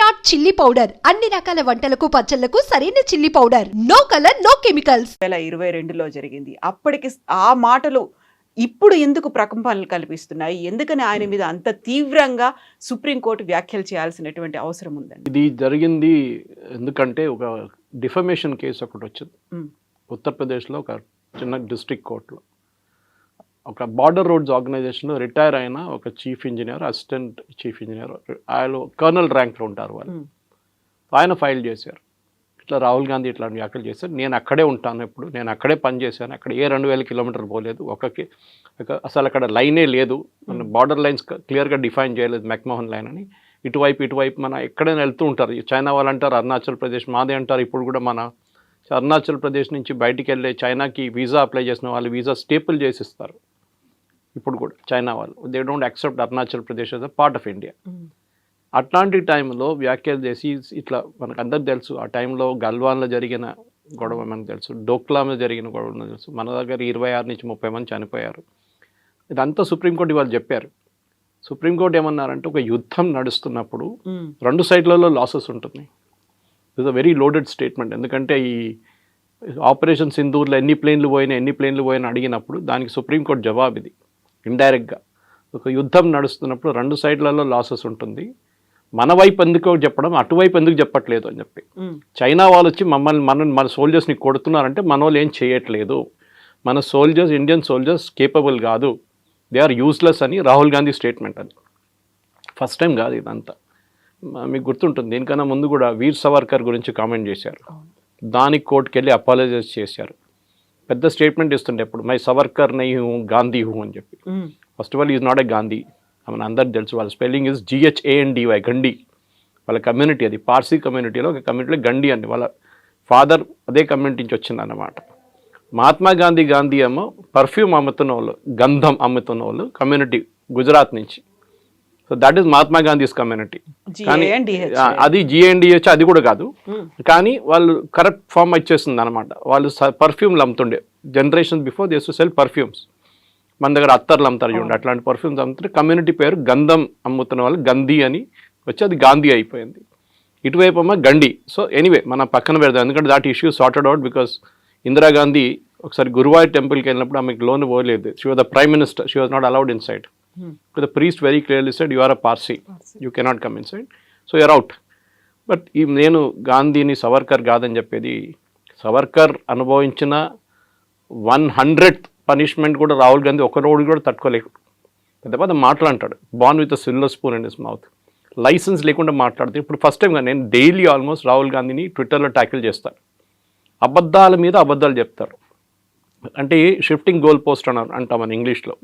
Virat chilli powder. అన్ని రకాల వంటలకు పచ్చళ్ళకు సరైన chilli powder. No colour no chemicals. వేల ఇరవై రెండులో జరిగింది. అప్పటికి ఆ మాటలు ఇప్పుడు ఎందుకు ప్రకంపనలు కల్పిస్తున్నాయి? ఎందుకని ఆయన మీద అంత తీవ్రంగా సుప్రీంకోర్టు వ్యాఖ్యలు చేయాల్సినటువంటి అవసరం ఉందండి? ఇది జరిగింది ఎందుకంటే ఒక డిఫమేషన్ కేసు ఒకటి వచ్చింది. ఉత్తరప్రదేశ్లో ఒక చిన్న డిస్ట్రిక్ట్ కోర్టులో. ఒక బార్డర్ రోడ్స్ ఆర్గనైజేషన్లో రిటైర్ అయిన ఒక chief engineer assistant chief engineer ఆయన కర్నల్ ర్యాంక్లో ఉంటారు వాళ్ళు. ఆయన ఫైల్ చేశారు. ఇట్లా రాహుల్ గాంధీ ఇట్లాంటి వ్యాఖ్యలు చేశారు. నేను అక్కడే ఉంటాను ఇప్పుడు నేను అక్కడే పనిచేశాను అక్కడ ఏ రెండు వేల కిలోమీటర్లు పోలేదు. ఒకకి ఒక- అసలు అక్కడ లైనే లేదు. మన బార్డర్ లైన్స్ క్లియర్గా డిఫైన్ చేయలేదు మెక్మోహన్ లైన్ అని. ఇటువైపు ఇటువైపు మన ఎక్కడైనా వెళ్తూ ఉంటారు. చైనా వాళ్ళు అంటారు అరుణాచల్ ప్రదేశ్ మాదే అంటారు. ఇప్పుడు కూడా మన అరుణాచల్ ప్రదేశ్ నుంచి బయటికి వెళ్ళే చైనాకి వీసా అప్లై చేసిన వాళ్ళు వీసా స్టేపుల్ చేసిస్తారు ఇప్పుడు కూడా చైనా వాళ్ళు. They don't accept Arunachal Pradesh as a part of India. అట్లాంటి టైంలో వ్యాఖ్యలు చేసి ఇట్లా మనకు అందరికి తెలుసు. ఆ టైంలో గల్వాన్లో జరిగిన గొడవ మనకు తెలుసు. డోక్లాంలో జరిగిన గొడవ మనకు తెలుసు. మన దగ్గర ఇరవై ఆరు నుంచి ముప్పై మంది చనిపోయారు. ఇదంతా సుప్రీంకోర్టు వాళ్ళు చెప్పారు. సుప్రీంకోర్టు ఏమన్నారంటే ఒక యుద్ధం నడుస్తున్నప్పుడు మ్. రెండు సైడ్లలో లాసెస్ ఉంటుంది it's a very loaded statement ఎందుకంటే ఈ ఆపరేషన్ సింధూర్లో ఎన్ని ప్లేన్లు పోయినా ఎన్ని ప్లేన్లు పోయినా అడిగినప్పుడు దానికి సుప్రీంకోర్టు జవాబు ఇది. ఇండైరెక్ట్గా. ఒక యుద్ధం నడుస్తున్నప్పుడు రెండు సైడ్లలో లాసెస్ ఉంటుంది. మన వైపు ఎందుకో చెప్పడం అటువైపు ఎందుకు చెప్పట్లేదు అని చెప్పి. చైనా వాళ్ళు వచ్చి మమ్మల్ని మన మన సోల్జర్స్ని కొడుతున్నారంటే మన వాళ్ళు ఏం చేయట్లేదు. మన సోల్జర్స్ ఇండియన్ సోల్జర్స్ కేపబుల్ కాదు. దే ఆర్ యూస్లెస్ అని రాహుల్ గాంధీ స్టేట్మెంట్ అది. ఫస్ట్ టైం కాదు ఇదంతా. మీకు గుర్తుంటుంది. దీనికన్నా ముందు కూడా వీర్ సవర్కర్ గురించి కామెంట్ చేశారు. దానికి కోర్టుకి వెళ్ళి అపాలజైజ్ చేశారు. పెద్ద స్టేట్మెంట్ ఇస్తుండే ఎప్పుడు మై సవర్కర్ నై హూ గాంధీ హూ అని చెప్పి. First of all is not a Gandhi మన అందరికి తెలుసు వాళ్ళ స్పెల్లింగ్ ఇస్ జిహెచ్ఏఎన్డివై గండి వాళ్ళ కమ్యూనిటీ అది పార్సీ కమ్యూనిటీలో ఒక కమ్యూనిటీలో గండి అండి వాళ్ళ ఫాదర్ అదే కమ్యూనిటీ నుంచి వచ్చింది అన్నమాట మహాత్మా గాంధీ గాంధీ ఏమో పర్ఫ్యూమ్ అమ్ముతున్న వాళ్ళు గంధం అమ్ముతున్న వాళ్ళు కమ్యూనిటీ గుజరాత్ నుంచి. So that is Mahatma Gandhi's community కానీ అది జిఎన్డిహెచ్ అది కూడా కాదు. మ్. కానీ వాళ్ళు కరెక్ట్ ఫామ్ వచ్చేస్తుంది అనమాట వాళ్ళు పర్ఫ్యూమ్లు అమ్ముతుండే generation before these to sell perfumes మన దగ్గర అత్తర్లు అమ్ముతారు చూడండి అట్లాంటి పర్ఫ్యూమ్స్ అమ్ముతుంటే కమ్యూనిటీ పేరు గంధం అమ్ముతున్న వాళ్ళు గంధి అని వచ్చి అది గాంధీ అయిపోయింది. ఇటువైపు అమ్మ గండి. సో ఎనీవే మనం పక్కన పెడదాం. ఎందుకంటే that issue sorted out because Indira Gandhi ఒకసారి గురువాయూర్ టెంపుల్కి వెళ్ళినప్పుడు ఆమెకు లోన్ పోలేదు. She was the prime minister she was not allowed inside Hmm. Priest very clearly side you are a Parsi you cannot come inside so you're out but ఈ నేను గాంధీని సవర్కర్ కాదని చెప్పేది సవర్కర్ అనుభవించిన వన్ హండ్రెడ్ పనిష్మెంట్ కూడా రాహుల్ గాంధీ ఒక రోజు కూడా తట్టుకోలేకు పెద్ద పెద్ద మాట్లాంటాడు born with silver spoon in his mouth licence లేకుండా మాట్లాడితే ఇప్పుడు ఫస్ట్ టైం నేను డైలీ ఆల్మోస్ట్ రాహుల్ గాంధీని ట్విట్టర్లో ట్యాకిల్ చేస్తాను. అబద్ధాల మీద అబద్ధాలు చెప్తారు. అంటే షిఫ్టింగ్ గోల్ పోస్ట్ అన్నారు అంటాం మన ఇంగ్లీష్లో.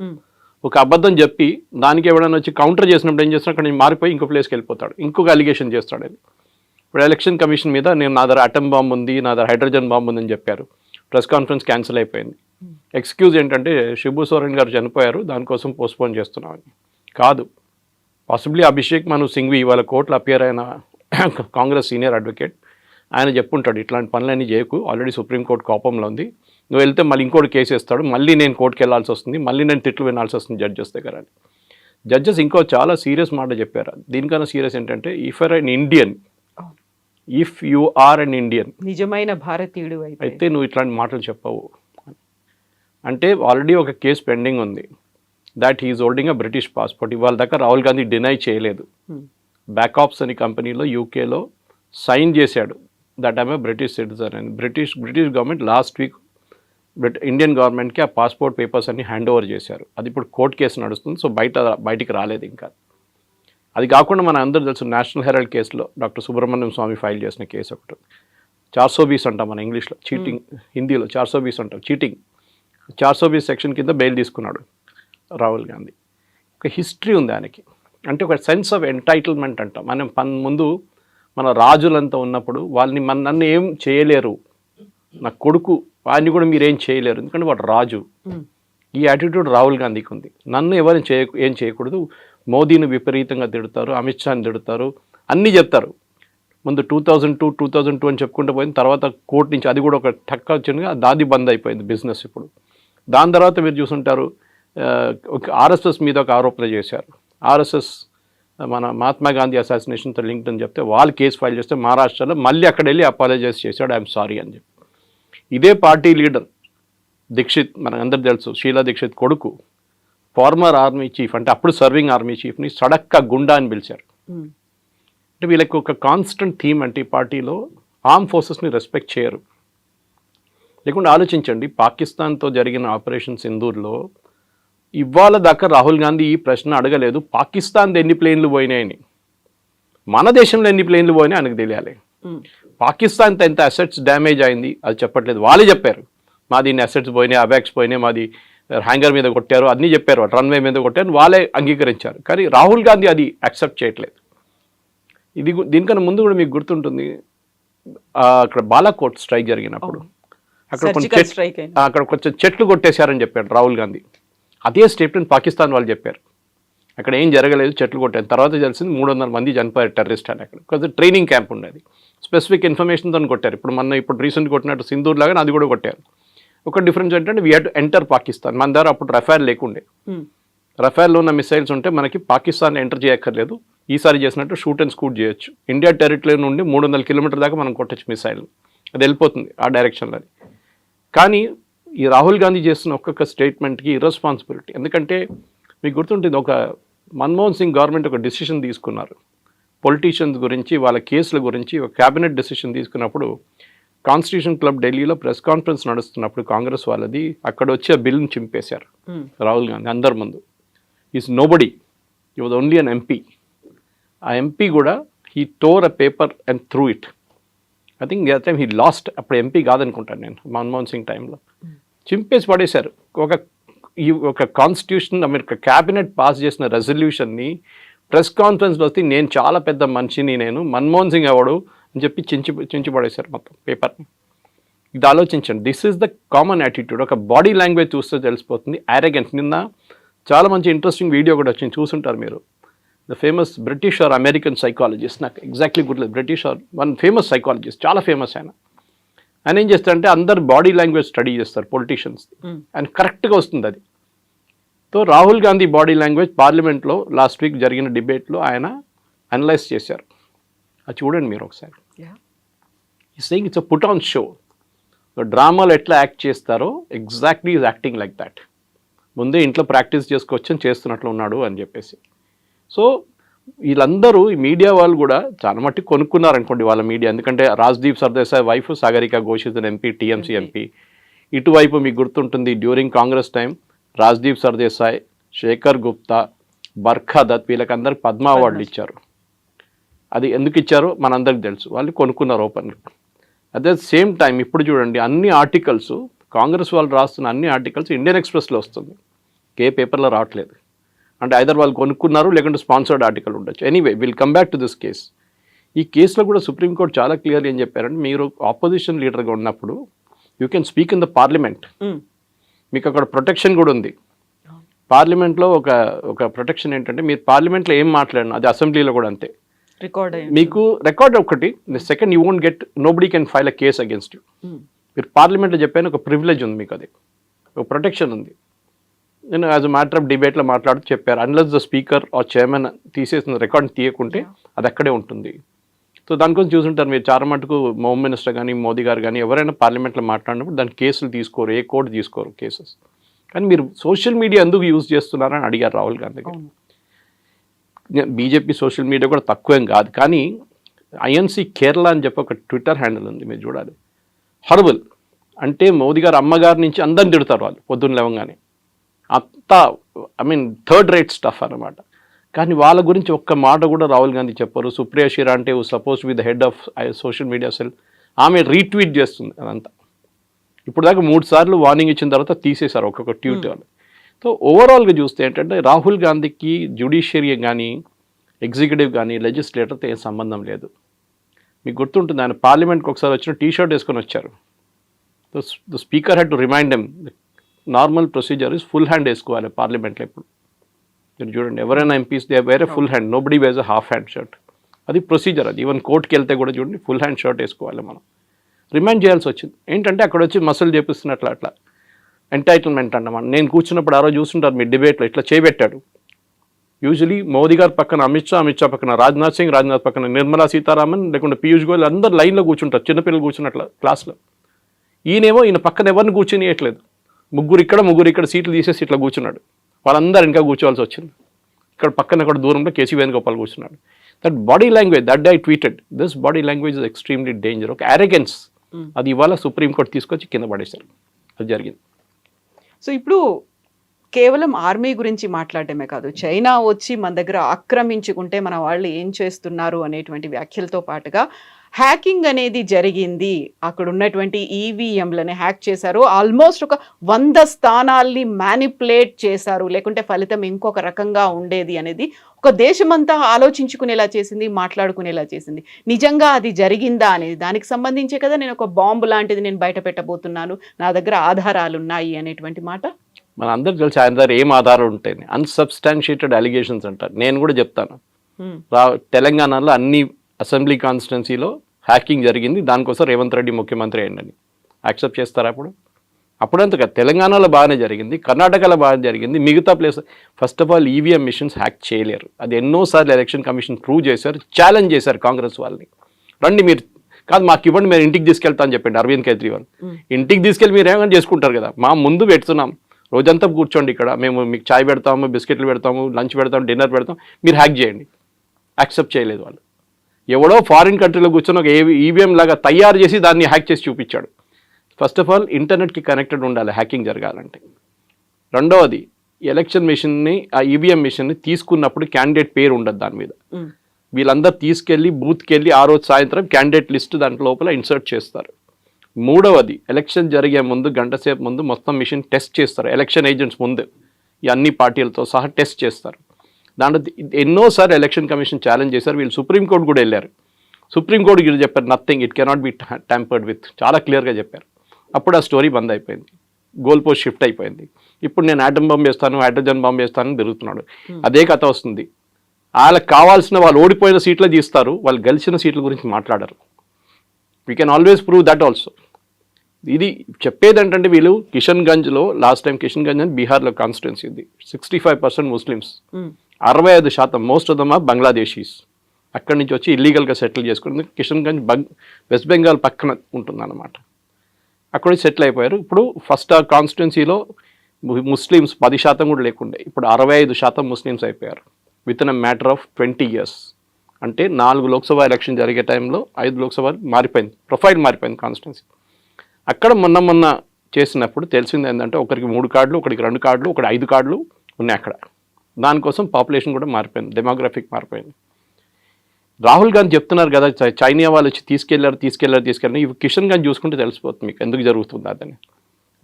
ఒక అబద్ధం చెప్పి దానికి ఎవడైనా వచ్చి కౌంటర్ చేసినప్పుడు ఏం చేస్తాడు? అక్కడ మారిపోయి ఇంకో ప్లేస్కి వెళ్ళిపోతాడు. ఇంకొక అలిగేషన్ చేస్తాడు అది. ఇప్పుడు ఎలక్షన్ కమిషన్ మీద నేను నా దగ్గర అటమ్ బాంబు ఉంది నా దగ్గర హైడ్రోజన్ బాంబు ఉందని చెప్పారు. ప్రెస్ కాన్ఫరెన్స్ క్యాన్సిల్ అయిపోయింది. ఎక్స్క్యూజ్ ఏంటంటే శిబు సోరెన్ గారు చనిపోయారు దానికోసం పోస్ట్పోన్ చేస్తున్నామని. కాదు. పాసిబ్లీ అభిషేక్ మను సింఘ్వి ఇవాళ కోర్టులో అపియర్ అయిన కాంగ్రెస్ సీనియర్ అడ్వకేట్ ఆయన చెప్పుంటాడు ఇట్లాంటి పనులన్నీ చేయకు. ఆల్రెడీ సుప్రీంకోర్టు కోపంలో ఉంది. నువ్వు వెళ్తే మళ్ళీ ఇంకోటి కేసు వేస్తాడు మళ్ళీ నేను కోర్టుకి వెళ్ళాల్సి వస్తుంది. మళ్ళీ నేను తిట్లు వినాల్సి వస్తుంది జడ్జెస్ దగ్గర అని. జడ్జెస్ ఇంకో చాలా సీరియస్ మాట చెప్పారు. దీనికన్నా సీరియస్ ఏంటంటే if are un Indian if you are un Indian నిజమైన భారతీయుడు అయితే నువ్వు ఇట్లాంటి మాటలు చెప్పవు. అంటే ఆల్రెడీ ఒక కేసు పెండింగ్ ఉంది. That he is holding a British passport ఇవాళ దాకా రాహుల్ గాంధీ డినై చేయలేదు. బ్యాకాప్స్ అని కంపెనీలో యూకేలో సైన్ చేశాడు that I'm a British citizen అని British British government last week Brit Indian గవర్నమెంట్కి ఆ పాస్పోర్ట్ పేపర్స్ అన్ని హ్యాండ్ ఓవర్ చేశారు. అది ఇప్పుడు కోర్ట్ కేసు నడుస్తుంది. సో బయట బయటికి రాలేదు ఇంకా. అది కాకుండా మన అందరూ తెలుసు నేషనల్ హెరాల్డ్ కేసులో డాక్టర్ సుబ్రహ్మణ్యం స్వామి ఫైల్ చేసిన కేసు ఒకటి. చార్సో బీస్ అంటాం మన ఇంగ్లీష్లో చీటింగ్ హిందీలో చార్సో బీస్ అంటాం. చీటింగ్ చార్సో బీస్ సెక్షన్ కింద బెయిల్ తీసుకున్నాడు రాహుల్ గాంధీ. ఒక హిస్టరీ ఉంది ఆయనకి. అంటే ఒక సెన్స్ ఆఫ్ ఎంటైటిల్మెంట్ అంటాం. మనం పన్ ముందు మన రాజులంతా ఉన్నప్పుడు వాళ్ళని మన నన్ను ఏం చేయలేరు. నా కొడుకు వాడిని కూడా మీరు ఏం చేయలేరు. ఎందుకంటే వాడు రాజు. ఈ యాటిట్యూడ్ రాహుల్ గాంధీకి ఉంది. నన్ను ఎవరిని చేయ ఏం చేయకూడదు. మోదీని విపరీతంగా తిడతారు అమిత్ షాని తిడతారు అన్నీ చెప్తారు. ముందు two thousand two two thousand two అని చెప్పుకుంటూ పోయింది. తర్వాత కోర్టు నుంచి అది కూడా ఒక టక్క వచ్చిందిగా దాది బంద్ అయిపోయింది బిజినెస్ ఇప్పుడు. దాని తర్వాత మీరు చూసుంటారు ఆర్ఎస్ఎస్ మీద ఒక ఆరోపణ చేశారు. ఆర్ఎస్ఎస్ మన మహాత్మా గాంధీ అసాసినేషన్తో లింక్డ్ అని చెప్తే వాళ్ళు కేసు ఫైల్ చేస్తే మహారాష్ట్రలో మళ్ళీ అక్కడ వెళ్ళి అపాలజైజ్ చేశాడు ఐఎమ్ సారీ అని చెప్పి. ఇదే పార్టీ లీడర్ దీక్షిత్ మనకు అందరు తెలుసు షీలా దీక్షిత్ కొడుకు ఫార్మర్ ఆర్మీ చీఫ్ అంటే అప్పుడు సర్వింగ్ ఆర్మీ చీఫ్ని సడక్క గుండా అని పిలిచారు. అంటే వీళ్ళకి ఒక కాన్స్టెంట్ థీమ్ అంటే ఈ పార్టీలో ఆర్మ్ ఫోర్సెస్ని రెస్పెక్ట్ చేయరు. లేకుండా ఆలోచించండి పాకిస్తాన్తో జరిగిన ఆపరేషన్ సింధూర్లో ఇవాళ దాకా రాహుల్ గాంధీ ఈ ప్రశ్న అడగలేదు పాకిస్తాన్ ఎన్ని ప్లేన్లు పోయినాయని. మన దేశంలో ఎన్ని ప్లేన్లు పోయినాయి ఆయనకు తెలియాలి. ఉమ్, పాకిస్తాన్తో ఎంత అసెట్స్ డ్యామేజ్ అయింది అది చెప్పట్లేదు. వాళ్ళే చెప్పారు మాది ఇన్ని అసెట్స్ పోయినాయి అబాక్స్ పోయినాయి మాది హ్యాంగర్ మీద కొట్టారు అన్నీ చెప్పారు రన్వే మీద కొట్టారు వాళ్ళే అంగీకరించారు. కానీ రాహుల్ గాంధీ అది యాక్సెప్ట్ చేయట్లేదు. ఇది దీనికన్నా ముందు కూడా మీకు గుర్తుంటుంది అక్కడ బాలాకోట్ స్ట్రైక్ జరిగినప్పుడు. అక్కడ. ఆ, అక్కడ కొంచెం చెట్లు కొట్టేశారని చెప్పాడు రాహుల్ గాంధీ. అదే స్టేట్మెంట్ పాకిస్తాన్ వాళ్ళు చెప్పారు. అక్కడ ఏం జరగలేదు చెట్లు కొట్టారు. తర్వాత తెలిసింది మూడు వందల మంది చనిపోయారు టెర్రరిస్ట్ అని అక్కడ. కొంచెం ట్రైనింగ్ క్యాంప్ ఉండేది. స్పెసిఫిక్ ఇన్ఫర్మేషన్తో కొట్టారు. ఇప్పుడు మన ఇప్పుడు రీసెంట్ కొట్టినట్టు సింధూర్ లాగా అది కూడా కొట్టారు. ఒక డిఫరెన్స్ ఏంటంటే వీ హ్యాడ్ ఎంటర్ పాకిస్తాన్ మన దగ్గర అప్పుడు రఫేల్ లేకుండే. రఫేల్లో ఉన్న మిసైల్స్ ఉంటే మనకి పాకిస్తాన్ ఎంటర్ చేయక్కర్లేదు. ఈసారి చేసినట్టు షూట్ అండ్ స్కూట్ చేయొచ్చు. ఇండియా టెరిటరీ నుండి మూడు వందల కిలోమీటర్ దాకా మనం కొట్టచ్చు మిసైల్ అది వెళ్ళిపోతుంది ఆ డైరెక్షన్లో అది కానీ ఈ రాహుల్ గాంధీ చేస్తున్న ఒక్కొక్క స్టేట్మెంట్కి ఇర్రెస్పాన్సిబిలిటీ ఎందుకంటే మీకు గుర్తుంటుంది ఒక మన్మోహన్ సింగ్ గవర్నమెంట్ ఒక డెసిషన్ తీసుకున్నారు. పొలిటీషియన్స్ గురించి వాళ్ళ కేసుల గురించి ఒక క్యాబినెట్ డెసిషన్ తీసుకున్నప్పుడు కాన్స్టిట్యూషన్ క్లబ్ ఢిల్లీలో ప్రెస్ కాన్ఫరెన్స్ నడుస్తున్నప్పుడు కాంగ్రెస్ వాళ్ళది అక్కడ వచ్చి ఆ బిల్ని చింపేశారు. ఉమ్, రాహుల్ గాంధీ అందరి ముందు. Is nobody he was only an MP ఆ ఎంపీ కూడా he tore a paper and through it I think the time he lost అప్పుడు ఎంపీ కాదనుకుంటాను నేను మన్మోహన్ సింగ్ టైంలో. చింపేసి పడేశారు. ఒక ఈ ఒక కాన్స్టిట్యూషన్ ఒక క్యాబినెట్ పాస్ చేసిన రెజల్యూషన్ని ప్రెస్ కాన్ఫరెన్స్లో వస్తే నేను చాలా పెద్ద మనిషిని నేను. మన్మోహన్ సింగ్ ఎవడు అని చెప్పి చించి చించి పడేశారు మొత్తం పేపర్ని ఇది ఆలోచించండి. This is the common attitude ఒక బాడీ లాంగ్వేజ్ చూస్తే తెలిసిపోతుంది. యారగెన్స్ నిన్న చాలా మంచి ఇంట్రెస్టింగ్ వీడియో కూడా వచ్చింది. చూసుంటారు మీరు. The famous British or American psychologist నాకు ఎగ్జాక్ట్లీ గుర్తులేదు. British or one famous psychologist చాలా ఫేమస్ ఆయన. ఆయన ఏం చేస్తారంటే అందరు బాడీ లాంగ్వేజ్ స్టడీ చేస్తారు పొలిటీషియన్స్ అండ్ కరెక్ట్గా వస్తుంది అది. So Rahul Gandhi body language పార్లమెంట్లో లాస్ట్ వీక్ జరిగిన డిబేట్లో ఆయన అనలైజ్ చేశారు. అది చూడండి మీరు ఒకసారి. Saying it's a put on show డ్రామాలో ఎట్లా యాక్ట్ చేస్తారో exactly is acting like that ముందే ఇంట్లో ప్రాక్టీస్ చేసుకోవచ్చు అని చేస్తున్నట్లు ఉన్నాడు అని చెప్పేసి. సో వీళ్ళందరూ ఈ మీడియా వాళ్ళు కూడా చాలా మట్టి కొనుక్కున్నారు అనుకోండి వాళ్ళ మీడియా. ఎందుకంటే Rajdeep Sardesai wife Sagarika Ghosh is MP TMC MP. ఇటువైపు మీకు గుర్తుంటుంది డ్యూరింగ్ కాంగ్రెస్ టైం రాజ్దీప్ సర్దేశాయ్ శేఖర్ గుప్తా బర్ఖా దత్ వీళ్ళకందరికి పద్మ అవార్డులు ఇచ్చారు. అది ఎందుకు ఇచ్చారో మనందరికి తెలుసు. వాళ్ళు కొనుక్కున్నారు ఓపెన్గా అట్ ద సేమ్ టైం ఇప్పుడు చూడండి అన్ని ఆర్టికల్స్ కాంగ్రెస్ వాళ్ళు రాస్తున్న అన్ని ఆర్టికల్స్ ఇండియన్ ఎక్స్ప్రెస్లో వస్తుంది. ఏ పేపర్లో రావట్లేదు. అంటే ఐదర్ వాళ్ళు కొనుక్కున్నారు లేకుంటే స్పాన్సర్డ్ ఆర్టికల్ ఉండొచ్చు. Anyway will come back to this case ఈ కేసులో కూడా సుప్రీంకోర్టు చాలా క్లియర్ ఏం చెప్పారంటే మీరు ఆపోజిషన్ లీడర్గా ఉన్నప్పుడు you can speak in the parliament మీకు అక్కడ ప్రొటెక్షన్ కూడా ఉంది. పార్లమెంట్లో ఒక ఒక ప్రొటెక్షన్ ఏంటంటే మీరు పార్లమెంట్లో ఏం మాట్లాడినా అది అసెంబ్లీలో కూడా అంతే. రికార్డ్ మీకు రికార్డ్ ఒకటి second you won't get nobody can file a case against you మీరు పార్లమెంట్లో చెప్పాను ఒక ప్రివిలేజ్ ఉంది మీకు అది. ఒక ప్రొటెక్షన్ ఉంది. నేను యాజ్ అ మ్యాటర్ ఆఫ్ డిబేట్లో మాట్లాడుతూ చెప్పారు. Unless the speaker or chairman తీసేసిన రికార్డ్ తీయకుంటే అది అక్కడే ఉంటుంది. సో దానికోసం చూసుంటారు మీరు. చాలా మటుకు హోమ్ మినిస్టర్ కానీ మోదీ గారు కానీ ఎవరైనా పార్లమెంట్లో మాట్లాడినప్పుడు దాని కేసులు తీసుకోరు ఏ కోర్టు తీసుకోరు కేసెస్. కానీ మీరు సోషల్ మీడియా ఎందుకు యూజ్ చేస్తున్నారని అడిగారు రాహుల్ గాంధీ గారు. బీజేపీ సోషల్ మీడియా కూడా తక్కువేం కాదు. కానీ ఐఎన్సీ కేరళ అని చెప్పి ఒక ట్విట్టర్ హ్యాండిల్ ఉంది మీరు చూడాలి. హర్బల్ అంటే మోదీ గారు అమ్మగారి నుంచి అందరిని తిడతారు వాళ్ళు పొద్దున్న లేవగానే. అంతా I mean third rate stuff అన్నమాట. కానీ వాళ్ళ గురించి ఒక్క మాట కూడా రాహుల్ గాంధీ చెప్పారు. సుప్రియా షిరా అంటే suppose with the head of social media cell ఆమె రీట్వీట్ చేస్తుంది అదంతా. ఇప్పుడు దాకా మూడు సార్లు వార్నింగ్ ఇచ్చిన తర్వాత తీసేశారు ఒక్కొక్క ట్వీట్ వాళ్ళు. సో ఓవరాల్గా చూస్తే ఏంటంటే రాహుల్ గాంధీకి జ్యుడిషియరీ కానీ ఎగ్జిక్యూటివ్ కానీ లెజిస్లేటర్తో ఏం సంబంధం లేదు. మీకు గుర్తుంటుంది ఆయన పార్లమెంట్కి ఒకసారి వచ్చిన టీ షర్ట్ వేసుకొని వచ్చారు. The speaker had to remind them normal procedure is full hand వేసుకోవాలి పార్లమెంట్లో ఇప్పుడు మీరు చూడండి ఎవరైనా ఎంపీస్ దే వేరే full hand no body veg అ హాఫ్ హ్యాండ్ షర్ట్ అది ప్రొసీజర్ అది. ఈవెన్ కోర్టుకి వెళ్తే కూడా చూడండి ఫుల్ హ్యాండ్ షర్ట్ వేసుకోవాలి మనం. రిమైండ్ చేయాల్సి వచ్చింది. ఏంటంటే అక్కడ వచ్చి మసలు చేపిస్తున్నట్లు అట్లా. ఎంటైటిల్మెంట్ అన్నమాట నేను కూర్చున్నప్పుడు ఆ రోజు చూస్తుంటారు మీ డిబేట్లో ఇట్లా చేపెట్టాడు. యూజువలీ మోదీ గారి పక్కన అమిత్ షా అమిత్ షా పక్కన రాజ్నాథ్ సింగ్ రాజ్నాథ్ పక్కన నిర్మలా సీతారామన్ లేకుంటే పీయూష్ గోయల్ అందరు లైన్లో కూర్చుంటారు. చిన్నపిల్లలు కూర్చున్నట్ల క్లాస్లో ఈయనేమో ఈయన పక్కన ఎవరిని కూర్చునియట్లేదు. ముగ్గురు ఇక్కడ ముగ్గురు ఇక్కడ సీట్లు తీసేసి ఇట్లా కూర్చున్నాడు. వాళ్ళందరూ ఇంకా కూర్చోవాల్సి వచ్చింది. ఇక్కడ పక్కన అక్కడ దూరంలో కేసీ వేణుగోపాల్ కూర్చున్నాడు. That body language that day I tweeted this body language is extremely danger ఒక అరెగెన్స్ అది ఇవాళ సుప్రీంకోర్టు తీసుకొచ్చి కింద పడేశారు. అది జరిగింది. సో ఇప్పుడు కేవలం ఆర్మీ గురించి మాట్లాడటమే కాదు చైనా వచ్చి మన దగ్గర ఆక్రమించుకుంటే మన వాళ్ళు ఏం చేస్తున్నారు అనేటువంటి వ్యాఖ్యలతో పాటుగా హ్యాకింగ్ అనేది జరిగింది. అక్కడ ఉన్నటువంటి ఈవీఎంలని హ్యాక్ చేశారు. ఆల్మోస్ట్ ఒక వంద స్థానాల్ని మ్యానిపులేట్ చేశారు. లేకుంటే ఫలితం ఇంకొక రకంగా ఉండేది అనేది ఒక దేశమంతా ఆలోచించుకునేలా చేసింది మాట్లాడుకునేలా చేసింది. నిజంగా అది జరిగిందా అనేది దానికి సంబంధించే కదా నేను ఒక బాంబు లాంటిది నేను బయట పెట్టబోతున్నాను. నా దగ్గర ఆధారాలు ఉన్నాయి అనేటువంటి మాట. మన అందరికి తెలిసి ఆయన దగ్గర ఏం ఆధారాలు ఉంటాయి అన్సబ్స్టాన్షియేటెడ్ అలిగేషన్స్ అంటారు నేను కూడా చెప్తాను. రా తెలంగాణలో అన్ని అసెంబ్లీ కాన్స్టిట్యున్సీలో హ్యాకింగ్ జరిగింది. దానికోసం రేవంత్ రెడ్డి ముఖ్యమంత్రి అయ్యండి. యాక్సెప్ట్ చేస్తారా అప్పుడు? అప్పుడంత కాదు తెలంగాణలో బాగానే జరిగింది. కర్ణాటకలో బాగా జరిగింది. మిగతా place first of all EVM machines hack చేయలేరు. అది ఎన్నోసార్లు ఎలక్షన్ కమిషన్ ప్రూవ్ చేశారు ఛాలెంజ్ చేశారు కాంగ్రెస్ వాళ్ళని. రండి మీరు. కాదు మాకు ఇవ్వండి మీరు ఇంటికి తీసుకెళ్తా అని చెప్పండి అరవింద్ కేజ్రీవాల్. ఇంటికి తీసుకెళ్ళి మీరు ఏమైనా చేసుకుంటారు కదా. మా ముందు పెడుతున్నాం. రోజంతా కూర్చోండి ఇక్కడ. మేము మీకు చాయ్ పెడతాము బిస్కెట్లు పెడతాము లంచ్ పెడతాము డిన్నర్ పెడతాం మీరు హ్యాక్ చేయండి. యాక్సెప్ట్ చేయలేదు వాళ్ళు. ఎవడో ఫారిన్ కంట్రీలో కూర్చొని ఒక ఈవీఎం లాగా తయారు చేసి దాన్ని హ్యాక్ చేసి చూపించాడు. ఫస్ట్ ఆఫ్ ఆల్ ఇంటర్నెట్కి కనెక్టెడ్ ఉండాలి హ్యాకింగ్ జరగాలంటే. రెండవది ఎలక్షన్ మిషన్ని ఆ ఈవీఎం మిషన్ని తీసుకున్నప్పుడు క్యాండిడేట్ పేరు ఉండదు దాని మీద. వీళ్ళందరూ తీసుకెళ్ళి బూత్కి వెళ్ళి ఆ రోజు సాయంత్రం క్యాండిడేట్ లిస్ట్ దాంట్లో లోపల ఇన్సర్ట్ చేస్తారు. మూడవది ఎలక్షన్ జరిగే ముందు గంట సేపు ముందు మొత్తం మిషన్ టెస్ట్ చేస్తారు. ఎలక్షన్ ఏజెంట్స్ ముందు. ఈ అన్ని పార్టీలతో సహా టెస్ట్ చేస్తారు. దాంట్లో ఎన్నోసార్లు ఎలక్షన్ కమిషన్ ఛాలెంజ్ చేశారు. వీళ్ళు సుప్రీంకోర్టు కూడా వెళ్ళారు. సుప్రీంకోర్టు కూడా చెప్పారు nothing it cannot be tampered with చాలా క్లియర్గా చెప్పారు. అప్పుడు ఆ స్టోరీ బంద్ అయిపోయింది. గోల్ పోస్ట్ షిఫ్ట్ అయిపోయింది. ఇప్పుడు నేను ఆటం బాంబ్ వేస్తాను హైడ్రోజన్ బాంబ్ వేస్తాను తిరుగుతున్నాడు. అదే కథ వస్తుంది. వాళ్ళకి కావాల్సిన వాళ్ళు ఓడిపోయిన సీట్లు తీస్తారు. వాళ్ళు గెలిచిన సీట్ల గురించి మాట్లాడరు. We can always prove that also ఇది చెప్పేది ఏంటంటే వీళ్ళు కిషన్ గంజ్లో లాస్ట్ టైం కిషన్ గంజ్ అని బీహార్లో కాన్స్టిట్యున్సీ ఉంది. Sixty five percent Muslims. అరవై ఐదు శాతం most of them are Bangladeshis అక్కడి నుంచి వచ్చి ఇల్లీగల్గా సెటిల్ చేసుకుని కిషన్ గంజ్ బంగ్ వెస్ట్ బెంగాల్ పక్కన ఉంటుందన్నమాట. అక్కడ సెటిల్ అయిపోయారు. ఇప్పుడు ఫస్ట్ ఆ కాన్స్టిట్యున్సీలో ముస్లిమ్స్ పది శాతం కూడా లేకుండే. ఇప్పుడు అరవై ఐదు శాతం ముస్లిమ్స్ అయిపోయారు. Within a matter of twenty years అంటే నాలుగు లోక్సభ ఎలక్షన్ జరిగే టైంలో ఐదు లోక్సభ మారిపోయింది. ప్రొఫైల్ మారిపోయింది కాన్స్టిట్యున్సీ అక్కడ మొన్న మొన్న చేసినప్పుడు తెలిసింది ఏంటంటే ఒకరికి మూడు కార్డులు ఒకరికి రెండు కార్డులు ఒకటి ఐదు కార్డులు ఉన్నాయి అక్కడ. దానికోసం పాపులేషన్ కూడా మారిపోయింది డెమోగ్రఫిక్ మారిపోయింది. రాహుల్ గాంధీ చెప్తున్నారు కదా చైనా వాళ్ళు వచ్చి తీసుకెళ్ళారు తీసుకెళ్ళారు తీసుకెళ్ళారు ఇవి కిషన్ గాంధీ చూసుకుంటే తెలిసిపోతుంది మీకు ఎందుకు జరుగుతుంది అదని.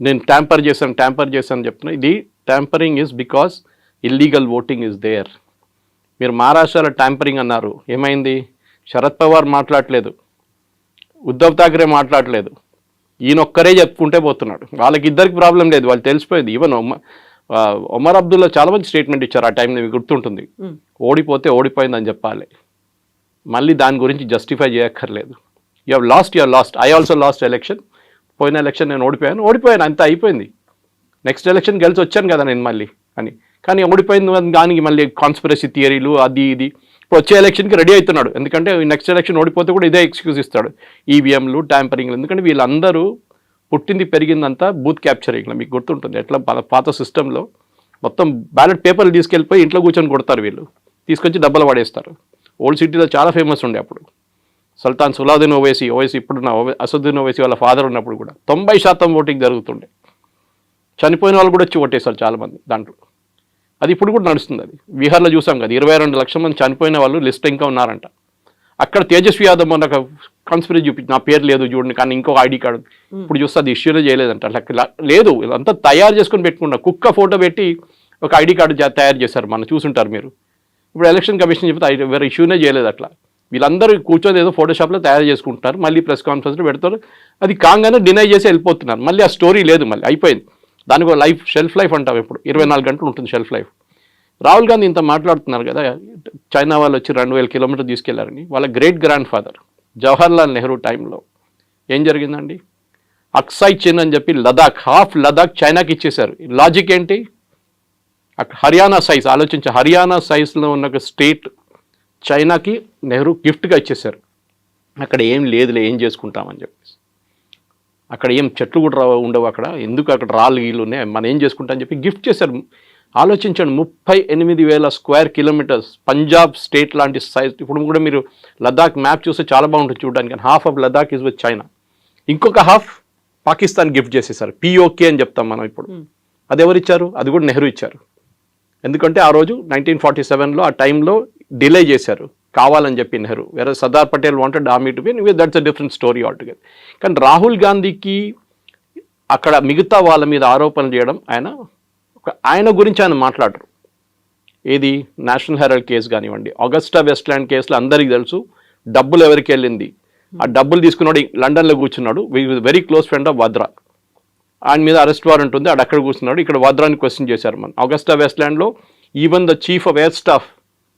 నేను ట్యాంపర్ చేశాను ట్యాంపర్ చేశాను చెప్తున్నా. ఇది tampering is because illegal voting is there మీరు మహారాష్ట్రలో ట్యాంపరింగ్ అన్నారు. ఏమైంది? శరద్ పవార్ మాట్లాడలేదు. ఉద్ధవ్ ఠాక్రే మాట్లాడలేదు. ఈయన ఒక్కరే చెప్పుకుంటే పోతున్నాడు. వాళ్ళకి ఇద్దరికి ప్రాబ్లం లేదు వాళ్ళు తెలిసిపోయింది. ఈవెన్ ఒమర్ అబ్దుల్లా చాలా మంచి స్టేట్మెంట్ ఇచ్చారు ఆ టైంలో మీకు గుర్తుంటుంది. ఓడిపోతే ఓడిపోయిందని చెప్పాలి. మళ్ళీ దాని గురించి జస్టిఫై చేయక్కర్లేదు. You have lost your lost I also lost election పోయిన ఎలక్షన్ నేను ఓడిపోయాను. ఓడిపోయాను అంత అయిపోయింది. నెక్స్ట్ ఎలక్షన్ గెలిచి వచ్చాను కదా నేను మళ్ళీ అని. కానీ ఓడిపోయింది దానికి మళ్ళీ కాన్స్పిరసీ థియరీలు అది ఇది. ఇప్పుడు వచ్చే ఎలక్షన్కి రెడీ అవుతున్నాడు. ఎందుకంటే నెక్స్ట్ ఎలక్షన్ ఓడిపోతే కూడా ఇదే ఎక్స్క్యూజ్ ఇస్తాడు. ఈవీఎంలు ట్యాంపరింగ్లు ఎందుకంటే వీళ్ళందరూ పుట్టింది పెరిగిందంతా బూత్ క్యాప్చరింగ్లో మీకు గుర్తుంటుంది. ఎట్లా పాత సిస్టంలో మొత్తం బ్యాలెట్ పేపర్లు తీసుకెళ్ళిపోయి ఇంట్లో కూర్చొని కొడతారు వీళ్ళు. తీసుకొచ్చి డబ్బలు పడేస్తారు. ఓల్డ్ సిటీలో చాలా ఫేమస్ ఉండే అప్పుడు. సుల్తాన్ సులాదీన్ ఓవైసీ ఓవైసీ ఇప్పుడున్న ఓవై అసదుద్దీన్ ఓవైసీ వాళ్ళ ఫాదర్ ఉన్నప్పుడు కూడా తొంభై శాతం ఓటింగ్ జరుగుతుండే. చనిపోయిన వాళ్ళు కూడా వచ్చి ఓటేస్తారు చాలామంది దాంట్లో. అది ఇప్పుడు కూడా నడుస్తుంది అది. బీహార్లో చూసాం కదా ఇరవై రెండు లక్షల మంది చనిపోయిన వాళ్ళు లిస్ట్ ఇంకా ఉన్నారంట. అక్కడ తేజస్వి యాదవ్ మొన్న ఒక కాన్స్పిరసీ చూపించి నా పేరు లేదు చూడండి కానీ ఇంకో ఐడి కార్డు ఇప్పుడు చూస్తే అది ఇష్యూనే చేయలేదంట. అట్లా లేదు ఇదంతా తయారు చేసుకొని పెట్టుకున్నా కుక్క ఫోటో పెట్టి ఒక ఐడి కార్డు తయారు చేశారు మనం చూసుంటారు మీరు. ఇప్పుడు ఎలక్షన్ కమిషన్ చెప్తే వేరే ఇష్యూనే చేయలేదు అట్లా. వీళ్ళందరూ కూర్చొని ఏదో ఫోటోషాప్లో తయారు చేసుకుంటున్నారు మళ్ళీ ప్రెస్ కాన్ఫరెన్స్లో పెడతారు. అది కాగానే డినై చేసి వెళ్ళిపోతున్నారు. మళ్ళీ ఆ స్టోరీ లేదు మళ్ళీ అయిపోయింది. దానికి లైఫ్ షెల్ఫ్ లైఫ్ అంటాం ఇప్పుడు. ఇరవై నాలుగు గంటలు ఉంటుంది షెల్ఫ్ లైఫ్ రాహుల్ గాంధీ ఇంత మాట్లాడుతున్నారు కదా చైనా వాళ్ళు వచ్చి రెండు వేల కిలోమీటర్ తీసుకెళ్ళారని. వాళ్ళ great grand father Jawaharlal Nehru టైంలో ఏం జరిగిందండి? అక్సై చిన్ అని చెప్పి లదాఖ్ హాఫ్ లదాఖ్ చైనాకి ఇచ్చేశారు. లాజిక్ ఏంటి? అక్కడ హర్యానా సైజ్ ఆలోచించి హర్యానా సైజ్లో ఉన్న ఒక స్టేట్ చైనాకి నెహ్రూ గిఫ్ట్గా ఇచ్చేశారు. అక్కడ ఏం లేదులే ఏం చేసుకుంటామని చెప్పేసి. అక్కడ ఏం చెట్లు కూడా ఉండవు అక్కడ. ఎందుకు అక్కడ రాళ్ళు గీళ్ళు ఉన్నాయి? మనం ఏం చేసుకుంటాం అని చెప్పి గిఫ్ట్ చేశారు. ఆలోచించండి ముప్పై ఎనిమిది వేల స్క్వేర్ కిలోమీటర్స్ పంజాబ్ స్టేట్ లాంటి సైజ్. ఇప్పుడు కూడా మీరు లదాఖ్ మ్యాప్ చూస్తే చాలా బాగుంటుంది చూడడానికి. Half of Ladakh is with China. ఇంకొక హాఫ్ పాకిస్తాన్ గిఫ్ట్ చేసేసారు. పిఓకే అని చెప్తాం మనం ఇప్పుడు. అది ఎవరు ఇచ్చారు? అది కూడా నెహ్రూ ఇచ్చారు. ఎందుకంటే ఆ రోజు నైన్టీన్ ఫార్టీ సెవెన్లో ఆ టైంలో డిలే చేశారు. కావాలని చెప్పి నెహ్రూ. వేరే Sardar Patel wanted army to be that's a different story altogether కానీ రాహుల్ గాంధీకి అక్కడ మిగతా వాళ్ళ మీద ఆరోపణలు చేయడం ఆయన ఆయన గురించి ఆయన మాట్లాడరు. ఏది? నేషనల్ హెరాల్డ్ కేసు కానివ్వండి. ఆగస్టా వెస్ట్లాండ్ కేసులో అందరికీ తెలుసు. డబ్బులు ఎవరికి వెళ్ళింది? ఆ డబ్బులు తీసుకున్నాడు లండన్లో కూర్చున్నాడు. Very close friend of Vadra. ఆయన మీద అరెస్ట్ వారెంట్ ఉంది. అక్కడ కూర్చున్నాడు. ఇక్కడ వద్రాని క్వశ్చన్ చేశారు మనం. Agusta వెస్ట్లాండ్లో even the chief of air staff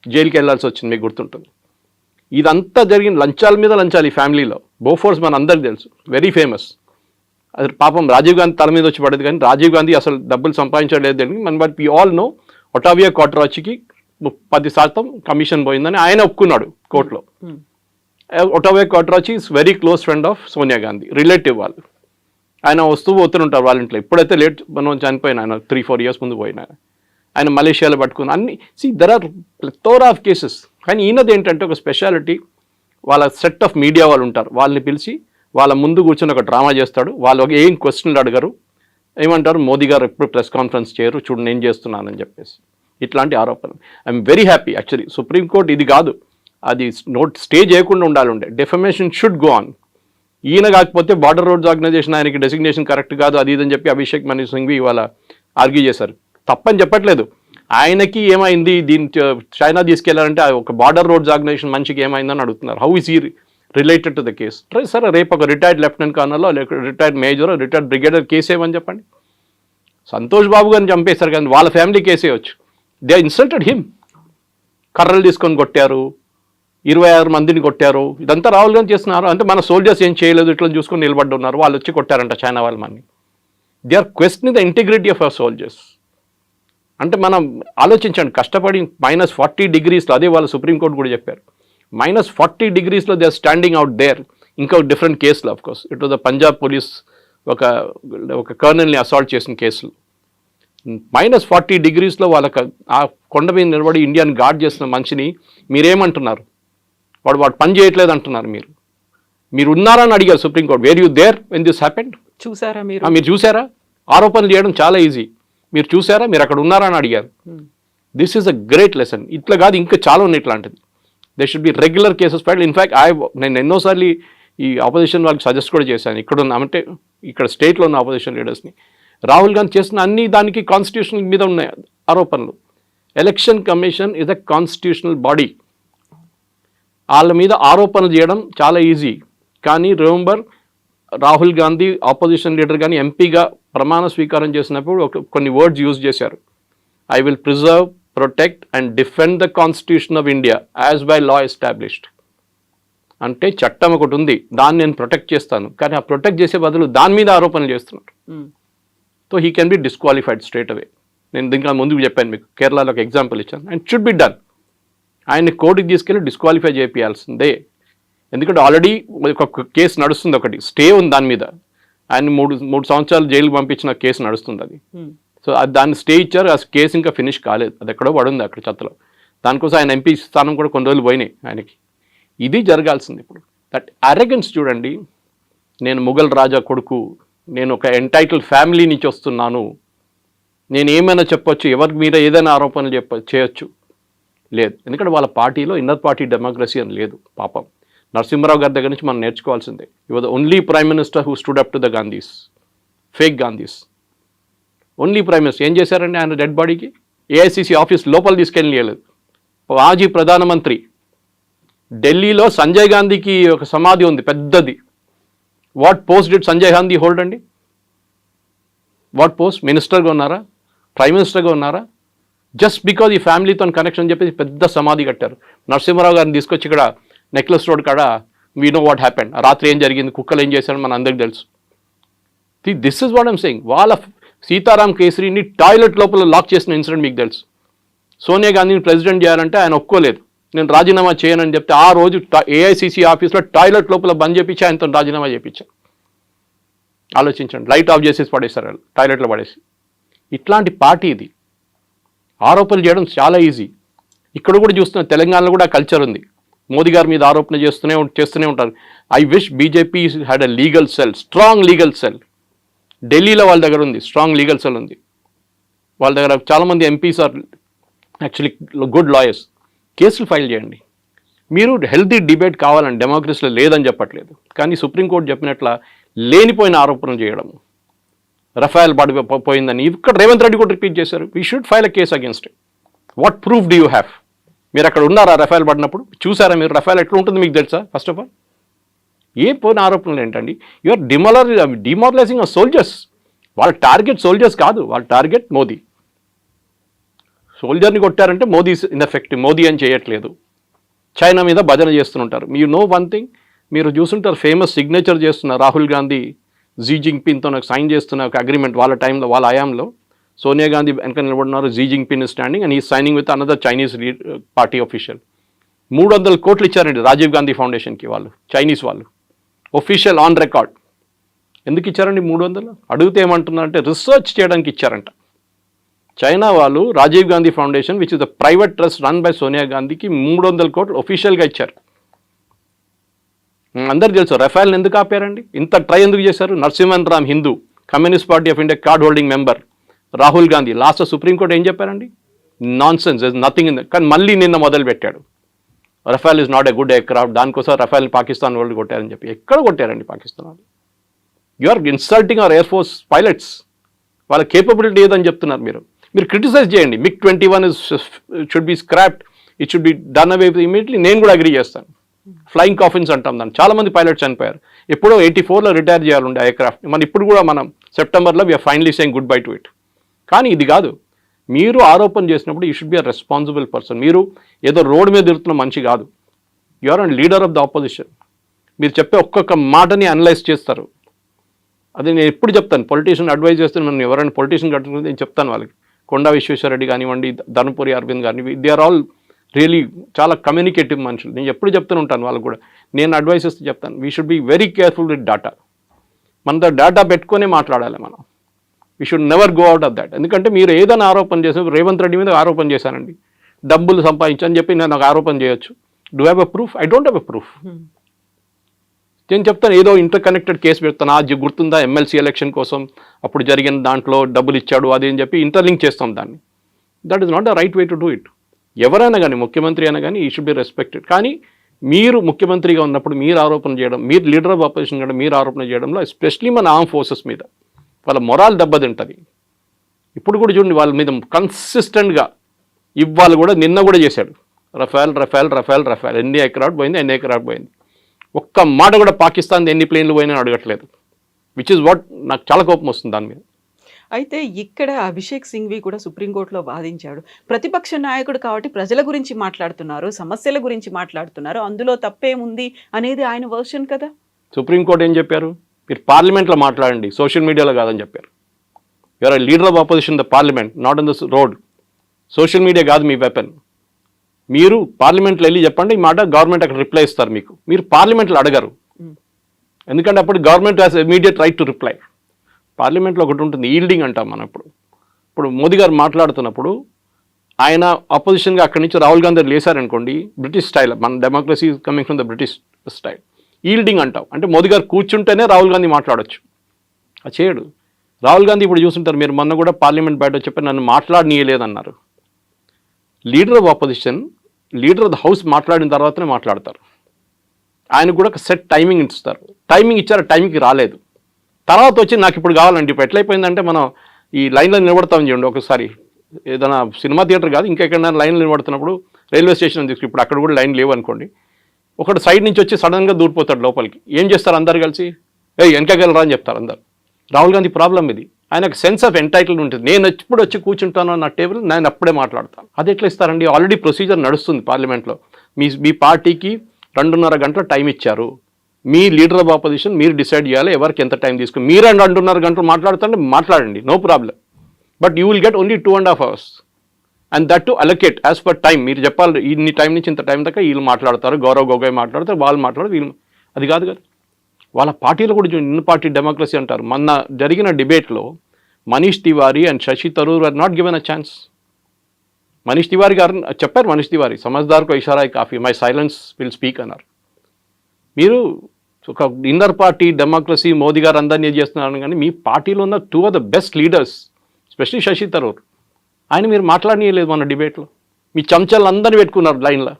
జైలుకి వెళ్ళాల్సి వచ్చింది మీకు గుర్తుంటుంది. ఇదంతా జరిగిన లంచాల మీద లంచాలు ఈ ఫ్యామిలీలో. బోఫోర్స్ మన అందరికి తెలుసు. వెరీ ఫేమస్ అది పాపం రాజీవ్ గాంధీ తల మీద వచ్చి పడదు కానీ రాజీవ్ గాంధీ అసలు డబ్బులు సంపాదించలేదు అని మన but we all know Ottavio క్వార్టరాచికి పది శాతం కమిషన్ పోయిందని ఆయన ఒప్పుకున్నాడు కోర్టులో. Ottavio Quattrocchi is very close friend of Sonia Gandhi relative వాళ్ళు. ఆయన వస్తూ పోతుంటారు వాళ్ళ ఇంట్లో. ఇప్పుడైతే లేట్ మనం చనిపోయిన ఆయన త్రీ ఫోర్ ఇయర్స్ ముందు పోయిన. ఆయన. మలేషియాలో పట్టుకుని అన్ని see there are plethora of cases కానీ ఈయనది ఏంటంటే ఒక స్పెషాలిటీ వాళ్ళ సెట్ ఆఫ్ మీడియా వాళ్ళు ఉంటారు. వాళ్ళని పిలిచి వాళ్ళ ముందు కూర్చొని ఒక డ్రామా చేస్తాడు. వాళ్ళు ఒక ఏం క్వశ్చన్లు అడగరు. ఏమంటారు? మోదీ గారు ఎప్పుడు ప్రెస్ కాన్ఫరెన్స్ చేయరు. చూడు నేను చేస్తున్నానని చెప్పేసి. ఇట్లాంటి ఆరోపణలు. I'm very happy actually supreme court ఇది కాదు. అది నోట్ స్టే చేయకుండా ఉండాలి ఉండే. డెఫమేషన్ షుడ్ గో ఆన్ ఈయన కాకపోతే బార్డర్ రోడ్స్ ఆర్గనైజేషన్ ఆయనకి డెసిగ్నేషన్ కరెక్ట్ కాదు అది ఇదని చెప్పి అభిషేక్ మనీ సింఘ్వి ఇవాళ ఆర్గ్యూ చేశారు. తప్పని చెప్పట్లేదు. ఆయనకి ఏమైంది? దీని చైనా తీసుకెళ్ళారంటే ఆ ఒక బార్డర్ రోడ్స్ ఆర్గనైజేషన్ మనిషికి ఏమైందని అడుగుతున్నారు. How is he related to the case సరే రేపు ఒక రిటైర్డ్ లెఫ్టినెంట్ కర్నల్ లేక retired major retired brigadier case ఏమని చెప్పండి? సంతోష్ బాబు గారిని చంపేశారు కానీ వాళ్ళ ఫ్యామిలీ కేసేయచ్చు దే ఇన్సల్టెడ్ హిమ్ కర్రలు తీసుకొని కొట్టారు. ఇరవై ఆరు మందిని కొట్టారు. ఇదంతా రాహుల్ గాంధీ చేస్తున్నారు. అంటే మన సోల్జర్స్ ఏం చేయలేదు ఇట్లా చూసుకొని నిలబడి ఉన్నారు. వాళ్ళు వచ్చి కొట్టారంట చైనా వాళ్ళు మనని they are question the integrity of our soldiers అంటే మనం ఆలోచించండి కష్టపడి మైనస్ ఫార్టీ డిగ్రీస్లో అదే వాళ్ళు సుప్రీంకోర్టు కూడా చెప్పారు. Minus forty డిగ్రీస్లో they are standing out there ఇంకా డిఫరెంట్ కేసులు of course it the Punjab police ఒక ఒక కర్నల్ని అసాల్ట్ చేసిన కేసులు మైనస్ ఫార్టీ డిగ్రీస్లో వాళ్ళకి ఆ కొండ మీద నిలబడి ఇండియాని గార్డ్ చేసిన మనిషిని మీరేమంటున్నారు? వాడు వాడు పని చేయట్లేదు అంటున్నారు మీరు. మీరు ఉన్నారని అడిగారు supreme court where you there when this happened చూసారా మీరు? మీరు చూసారా? ఆరోపణలు చేయడం చాలా ఈజీ మీరు చూసారా? మీరు అక్కడ ఉన్నారా అని అడిగారు. This is a great lesson ఇట్లా కాదు ఇంకా చాలా ఉన్నాయి ఇట్లాంటిది. They should be regular cases file in fact I నేను ఎన్నోసార్లు ఈ ఆపోజిషన్ వాళ్ళకి సజెస్ట్ కూడా చేశాను. ఇక్కడ ఉన్న అంటే ఇక్కడ స్టేట్లో ఉన్న ఆపోజిషన్ లీడర్స్ని రాహుల్ గాంధీ చేసిన అన్ని దానికి కాన్స్టిట్యూషన్ మీద ఉన్నాయి ఆరోపణలు. Election commission is a constitutional body వాళ్ళ మీద ఆరోపణలు చేయడం చాలా ఈజీ కానీ remember Rahul Gandhi opposition leader కానీ ఎంపీగా ప్రమాణ స్వీకారం చేసినప్పుడు ఒక కొన్ని వర్డ్స్ యూజ్ చేశారు. I will preserve protect and defend the constitution of India as by law established అంటే చట్టం ఒకటి ఉంది దాన్ని నేను ప్రొటెక్ట్ చేస్తాను. కానీ ఆ ప్రొటెక్ట్ చేసే బదులు దాని మీద ఆరోపణలు చేస్తున్నారు మ్మ్. So he can be disqualified straight away నేను దీనికి ముందుకు చెప్పాను మీకు కేరళలో ఒక ఎగ్జాంపుల్ ఇచ్చాను. అండ్ షుడ్ బి డన్ ఆయన్ని కోర్టుకి తీసుకెళ్ళి డిస్క్వాలిఫై చేయాల్సిందే ఎందుకంటే ఆల్రెడీ ఒక కేసు నడుస్తుంది ఒకటి. స్టే ఉంది దాని మీద. ఆయన మూడు మూడు సంవత్సరాలు జైలుకి పంపించిన కేసు నడుస్తుంది అది. మ్మ్. సో అది దాన్ని స్టే ఇచ్చారు ఆ కేసు ఇంకా ఫినిష్ కాలేదు. అది ఎక్కడో పడుంది అక్కడ చెత్తలో. దానికోసం ఆయన ఎంపీ స్థానం కూడా కొన్ని రోజులు పోయినాయి ఆయనకి. ఇది జరగాల్సింది ఇప్పుడు. దట్ అరెగెన్స్ చూడండి. నేను ముఘల్ రాజా కొడుకు నేను ఒక ఎంటైటిల్ ఫ్యామిలీ నుంచి వస్తున్నాను. నేను ఏమైనా చెప్పొచ్చు ఎవరి మీద ఏదైనా ఆరోపణలు చెప్ప చేయొచ్చు? లేదు. ఎందుకంటే వాళ్ళ పార్టీలో ఇన్నర్ పార్టీ డెమోక్రసీ అని లేదు పాపం. నరసింహరావు గారి దగ్గర నుంచి మనం నేర్చుకోవాల్సిందే. You the only prime minister who stood up to the Gandhis fake Gandhis only prime minister ఏం చేశారండి ఆయన డెడ్ బాడీకి ఏఐసిసి ఆఫీస్ లోపల తీసుకెళ్ళలేదు మాజీ ప్రధానమంత్రి. ఢిల్లీలో సంజయ్ గాంధీకి ఒక సమాధి ఉంది పెద్దది. What post did Sanjay Gandhi hold అండి? వాట్ పోస్ట్ మినిస్టర్గా ఉన్నారా? ప్రైమ్ మినిస్టర్గా ఉన్నారా? జస్ట్ బికాజ్ ఈ ఫ్యామిలీతో కనెక్షన్ చెప్పేసి పెద్ద సమాధి కట్టారు. నరసింహరావు గారిని తీసుకొచ్చి ఇక్కడ నెక్లెస్ రోడ్ కాడ వీ నో వాట్ హ్యాపెండ్ రాత్రి ఏం జరిగింది? కుక్కలు ఏం చేశారని మన అందరికి తెలుసు. This is what I'm saying వాళ్ళ సీతారాం కేసరిని టాయిలెట్ లోపల లాక్ చేసిన ఇన్సిడెంట్ మీకు తెలుసు. సోనియా గాంధీని ప్రెసిడెంట్ చేయాలంటే ఆయన ఒప్పుకోలేదు. నేను రాజీనామా చేయనని చెప్తే ఆ రోజు ఏఐసిసి ఆఫీస్లో టాయిలెట్ లోపల బంద్ చేపించి ఆయనతో రాజీనామా చేయించాను ఆలోచించండి. లైట్ ఆఫ్ చేసేసి పడేసారు వాళ్ళు. టాయిలెట్లో పడేసి. ఇట్లాంటి పార్టీ ఇది. ఆరోపణలు చేయడం చాలా ఈజీ. ఇక్కడ కూడా చూస్తున్న తెలంగాణలో కూడా కల్చర్ ఉంది. మోదీ గారి మీద ఆరోపణ చేస్తూనే చేస్తూనే ఉంటారు. I wish BJP had a legal cell strong legal cell. ఢిల్లీలో వాళ్ళ దగ్గర ఉంది స్ట్రాంగ్ లీగల్ సెల్ ఉంది. వాళ్ళ దగ్గర చాలామంది MPs are actually good lawyers కేసులు ఫైల్ చేయండి. మీరు హెల్తీ డిబేట్ కావాలని డెమోక్రసీలో లేదని చెప్పట్లేదు. కానీ సుప్రీంకోర్టు చెప్పినట్ల లేనిపోయిన ఆరోపణలు చేయడం రఫాయల్ పడి పోయిందని. ఇక్కడ రేవంత్ రెడ్డి కూడా రిపీట్ చేశారు. We should file a case against what proof do you have మీరు అక్కడ ఉన్నారా రఫాయల్ పడినప్పుడు? చూసారా మీరు రఫాయల్ ఎట్లా ఉంటుంది మీకు తెలుసా? ఫస్ట్ ఆఫ్ ఆల్ ఏ పోయిన ఆరోపణలు ఏంటండి? యూఆర్ డిమోలర్ డిమారలైజింగ్ ఆ సోల్జర్స్ వాళ్ళ టార్గెట్ సోల్జర్స్ కాదు వాళ్ళ టార్గెట్ మోదీ. సోల్జర్ని కొట్టారంటే మోదీ ఇన్ఎఫెక్టివ్ మోదీ అని చేయట్లేదు. చైనా మీద భజన చేస్తుంటారు. మీరు నో వన్ థింగ్ మీరు చూస్తుంటారు ఫేమస్ సిగ్నేచర్ చేస్తున్న రాహుల్ గాంధీ జీ జింగ్పిన్తో నాకు సైన్ చేస్తున్న ఒక అగ్రిమెంట్ వాళ్ళ టైంలో వాళ్ళ హయాంలో సోనియా గాంధీ వెనక నిలబడినారు Xi Jinping standing and he signing with another Chinese party official మూడు వందల కోట్లు ఇచ్చారండి రాజీవ్ గాంధీ ఫౌండేషన్కి వాళ్ళు చైనీస్ వాళ్ళు. ఒఫీషియల్ ఆన్ రికార్డ్ ఎందుకు ఇచ్చారండి మూడు వందలు? అడిగితే ఏమంటున్నారంటే రీసెర్చ్ చేయడానికి ఇచ్చారంట. చైనా వాళ్ళు Rajiv Gandhi foundation which is the private trust run by Sonia గాంధీకి మూడు వందల కోట్లు ఒఫీషియల్గా ఇచ్చారు. అందరు తెలుసు రఫాల్ని ఎందుకు ఆపారండి? ఇంత ట్రై ఎందుకు చేశారు? Narasimhan Ram Hindu communist party of India card holding member Rahul Gandhi last supreme court ఏం చెప్పారండి? Nonsense is nothing in కానీ మళ్ళీ నిన్న మొదలు పెట్టాడు Rafale is not a good aircraft దానికోసం రఫాల్ని పాకిస్తాన్ వాళ్ళు కొట్టారని చెప్పి ఎక్కడ కొట్టారండి పాకిస్తాన్ వాళ్ళు? You are insulting our air force pilots వాళ్ళ కేపబిలిటీ ఏదని చెప్తున్నారు మీరు. మీరు క్రిటిసైజ్ చేయండి. MiG twenty one is should be scrapped it should be done away immediately నేను కూడా అగ్రీ చేస్తాను. ఫ్లయింగ్ కాఫిన్స్ అంటాం దాన్ని. చాలా మంది పైలట్స్ చనిపోయారు. ఎప్పుడో ఎయిటీ ఫోర్లో రిటైర్ చేయాలండి ఎయిర్క్రాఫ్ట్ మన ఇప్పుడు కూడా మనం సెప్టెంబర్లో we're finally saying goodbye to it కానీ ఇది కాదు. మీరు ఆరోపణ చేసినప్పుడు you should be a responsible person మీరు ఏదో రోడ్ మీద తిరుగుతున్న మనిషి కాదు. You are and leader of the opposition మీరు చెప్పే ఒక్కొక్క మాటని అనలైజ్ చేస్తారు. అది నేను ఎప్పుడు చెప్తాను. పొలిటీషియన్ అడ్వైజ్ చేస్తే మనం ఎవరైనా పొలిటీషియన్ కట్టుకుంటే నేను చెప్తాను వాళ్ళకి. కొండా విశ్వేశ్వరరెడ్డి కానివ్వండి ధనుపురి అరవింద్ కానివ్వండి దే ఆర్ ఆల్ రియలీ చాలా కమ్యూనికేటివ్ మనుషులు. నేను ఎప్పుడు చెప్తూనే ఉంటాను వాళ్ళు కూడా. నేను అడ్వైస్ ఇస్తే చెప్తాను. We should be very careful with data మనతో డేటా పెట్టుకొనే మాట్లాడాలి మనం. We should never go out of that ఎందుకంటే మీరు ఏదైనా ఆరోపణ చేసిన రేవంత్ రెడ్డి మీద ఆరోపణ చేశానండి. డబ్బులు సంపాదించని చెప్పి నేను ఒక ఆరోపణ చేయొచ్చు. Do have a proof I don't have a proof నేను చెప్తాను ఏదో ఇంటర్ కనెక్టెడ్ కేసు పెడతాను. ఆ గుర్తుందా? ఎమ్మెల్సీ ఎలక్షన్ కోసం అప్పుడు జరిగిన దాంట్లో డబ్బులు ఇచ్చాడు అది అని చెప్పి ఇంటర్లింక్ చేస్తాం దాన్ని. That is not the right way to do it ఎవరైనా కానీ ముఖ్యమంత్రి అయినా కానీ ఈ షుడ్ బి రెస్పెక్టెడ్ కానీ మీరు ముఖ్యమంత్రిగా ఉన్నప్పుడు మీరు ఆరోపణ చేయడం మీరు లీడర్ ఆఫ్ ఆపోజిషన్ కూడా మీరు ఆరోపణ చేయడంలో ఎస్పెషలీ మన ఆర్మ్ ఫోర్సెస్ మీద వాళ్ళ మొరాల్ దెబ్బతింటుంది. ఇప్పుడు కూడా చూడండి వాళ్ళ మీద కన్సిస్టెంట్గా ఇవాళ కూడా నిన్న కూడా చేశాడు. రఫాల్ రఫాల్ రఫాల్ రఫాల్. ఎన్ని ఎకరాట్ పోయింది ఎన్ని ఎకరాట్ పోయింది? ఒక్క మాట కూడా పాకిస్తాన్ ఎన్ని ప్లేన్లు పోయినా అడగట్లేదు. విచ్ ఇస్ వాట్ నాకు చాలా కోపం వస్తుంది దాని మీద. అయితే ఇక్కడ అభిషేక్ సింఘ్వి కూడా సుప్రీంకోర్టులో వాదించాడు. ప్రతిపక్ష నాయకుడు కాబట్టి ప్రజల గురించి మాట్లాడుతున్నారు సమస్యల గురించి మాట్లాడుతున్నారు. అందులో తప్పేముంది అనేది ఆయన వర్షన్ కదా. సుప్రీంకోర్టు ఏం చెప్పారు? మీరు పార్లమెంట్లో మాట్లాడండి. సోషల్ మీడియాలో కాదని చెప్పారు. Your leader of opposition the parliament not in the road. Social media కాదు మీ వెపన్. మీరు పార్లమెంట్లో వెళ్ళి చెప్పండి ఈ మాట గవర్నమెంట్ అక్కడ రిప్లై ఇస్తారు మీకు. మీరు పార్లమెంట్లో అడగరు. ఎందుకంటే అప్పుడు government has immediate right to reply పార్లమెంట్లో ఒకటి ఉంటుంది ఈల్డింగ్ అంటాం మనం ఇప్పుడు. ఇప్పుడు మోదీ గారు మాట్లాడుతున్నప్పుడు ఆయన అపోజిషన్గా అక్కడి నుంచి రాహుల్ గాంధీ లేశారనుకోండి బ్రిటిష్ స్టైల్ మన democracy coming from the British style yielding అంటాం అంటే మోదీ గారు కూర్చుంటేనే రాహుల్ గాంధీ మాట్లాడొచ్చు. అది చేయడు. రాహుల్ గాంధీ ఇప్పుడు చూస్తుంటారు మీరు మొన్న కూడా పార్లమెంట్ బయట చెప్పి నన్ను మాట్లాడనీయలేదన్నారు. Leader of opposition leader of the house మాట్లాడిన తర్వాతనే మాట్లాడతారు. ఆయన కూడా ఒక సెట్ టైమింగ్ ఇస్తారు. టైమింగ్ ఇచ్చారు టైంకి రాలేదు. తర్వాత వచ్చి నాకు ఇప్పుడు కావాలండి ఇప్పుడు ఎట్లయిపోయిందంటే మనం ఈ లైన్లో నిలబడతాం చూడండి ఒకసారి. ఏదైనా సినిమా థియేటర్ కాదు ఇంకెక్కడైనా లైన్లో నిలబడుతున్నప్పుడు రైల్వే స్టేషన్ తీసుకు ఇప్పుడు అక్కడ కూడా లైన్ లేవు అనుకోండి ఒకడు సైడ్ నుంచి వచ్చి సడన్గా దూరిపోతాడు లోపలికి. ఏం చేస్తారు అందరు కలిసి? ఏ వెనకగలరా అని చెప్తారు అందరు. రాహుల్ గాంధీ ప్రాబ్లం ఇది. ఆయనకు సెన్స్ ఆఫ్ ఎంటైటిల్ ఉంటుంది. నేను ఎప్పుడు వచ్చి కూర్చుంటాను నా టేబుల్ నేను అప్పుడే మాట్లాడతాను. అది ఎట్లా ఇస్తారండి? ఆల్రెడీ ప్రొసీజర్ నడుస్తుంది పార్లమెంట్లో. మీ మీ పార్టీకి రెండున్నర గంటల టైం ఇచ్చారు. మీ లీడర్ ఆఫ్ ఆపోజిషన్ మీరు డిసైడ్ చేయాలి ఎవరికి ఎంత టైం తీసుకుని మీరు అండ్ రెండున్నర గంటలు మాట్లాడుతుంటే మాట్లాడండి. No problem but you will get only two and half hours and that too allocate as per time మీరు చెప్పాలి ఇన్ని టైం నుంచి ఇంత టైం దాకా వీళ్ళు మాట్లాడతారు గౌరవ్ గొగోయ్ మాట్లాడతారు వాళ్ళు మాట్లాడరు వీళ్ళు అది కాదు కదా. వాళ్ళ పార్టీలో కూడా ఇన్ పార్టీ డెమోక్రసీ అంటారు. మొన్న జరిగిన డిబేట్లో Manish Tiwari and Shashi Tharoor are not given a chance Manish Tiwari గారు చెప్పారు మనీష్ తివారీ సమజ్దార్కు ఇషారా కాఫీ మై సైలెన్స్ విల్ స్పీక్ అన్నారు. మీరు ఒక ఇన్నర్ పార్టీ డెమోక్రసీ మోదీ గారు అందరినీ ఏం చేస్తున్నారు కానీ మీ పార్టీలో ఉన్న two of the best leaders specially Shashi Tharoor ఆయన మీరు మాట్లాడనీయలేదు మన డిబేట్లో. మీ చంచలు అందరినీ పెట్టుకున్నారు లైన్లో.